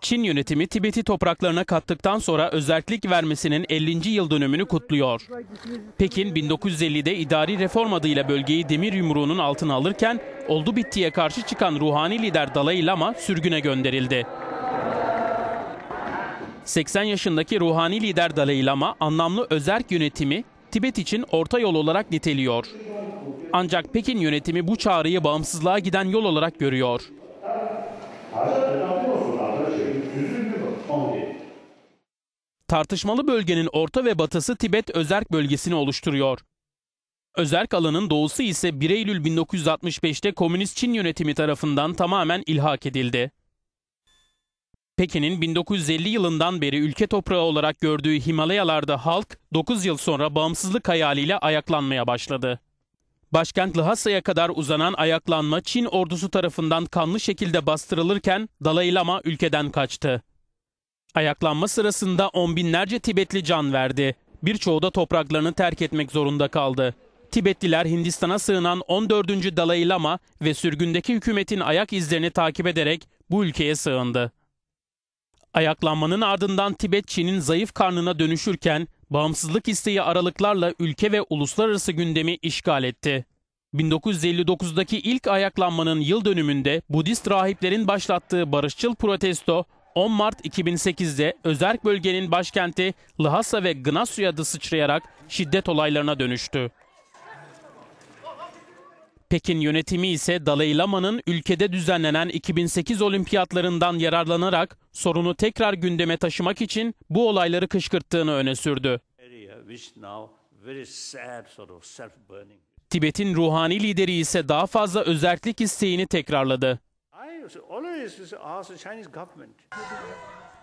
Çin yönetimi Tibet'i topraklarına kattıktan sonra özellik vermesinin 50. yıl dönümünü kutluyor. Pekin 1950'de idari reform adıyla bölgeyi demir yumruğunun altına alırken oldu bittiye karşı çıkan ruhani lider Dalai Lama sürgüne gönderildi. 80 yaşındaki ruhani lider Dalai Lama anlamlı özerk yönetimi Tibet için orta yol olarak niteliyor. Ancak Pekin yönetimi bu çağrıyı bağımsızlığa giden yol olarak görüyor. Tartışmalı bölgenin orta ve batısı Tibet özerk bölgesini oluşturuyor. Özerk alanın doğusu ise 1 Eylül 1965'te Komünist Çin yönetimi tarafından tamamen ilhak edildi. Pekin'in 1950 yılından beri ülke toprağı olarak gördüğü Himalayalarda halk 9 yıl sonra bağımsızlık hayaliyle ayaklanmaya başladı. Başkent Lhasa'ya kadar uzanan ayaklanma Çin ordusu tarafından kanlı şekilde bastırılırken Dalai Lama ülkeden kaçtı. Ayaklanma sırasında on binlerce Tibetli can verdi. Birçoğu da topraklarını terk etmek zorunda kaldı. Tibetliler Hindistan'a sığınan 14. Dalai Lama ve sürgündeki hükümetin ayak izlerini takip ederek bu ülkeye sığındı. Ayaklanmanın ardından Tibet Çin'in zayıf karnına dönüşürken bağımsızlık isteği aralıklarla ülke ve uluslararası gündemi işgal etti. 1959'daki ilk ayaklanmanın yıl dönümünde Budist rahiplerin başlattığı barışçıl protesto 10 Mart 2008'de Özerk bölgenin başkenti Lhasa ve Gnasu'ya da sıçrayarak şiddet olaylarına dönüştü. Pekin yönetimi ise Dalai Lama'nın ülkede düzenlenen 2008 olimpiyatlarından yararlanarak sorunu tekrar gündeme taşımak için bu olayları kışkırttığını öne sürdü. Tibet'in ruhani lideri ise daha fazla özerklik isteğini tekrarladı.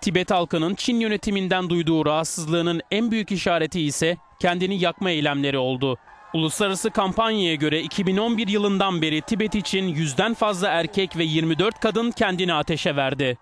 Tibet halkının Çin yönetiminden duyduğu rahatsızlığının en büyük işareti ise kendini yakma eylemleri oldu. Uluslararası kampanyaya göre 2011 yılından beri Tibet için yüzden fazla erkek ve 24 kadın kendini ateşe verdi.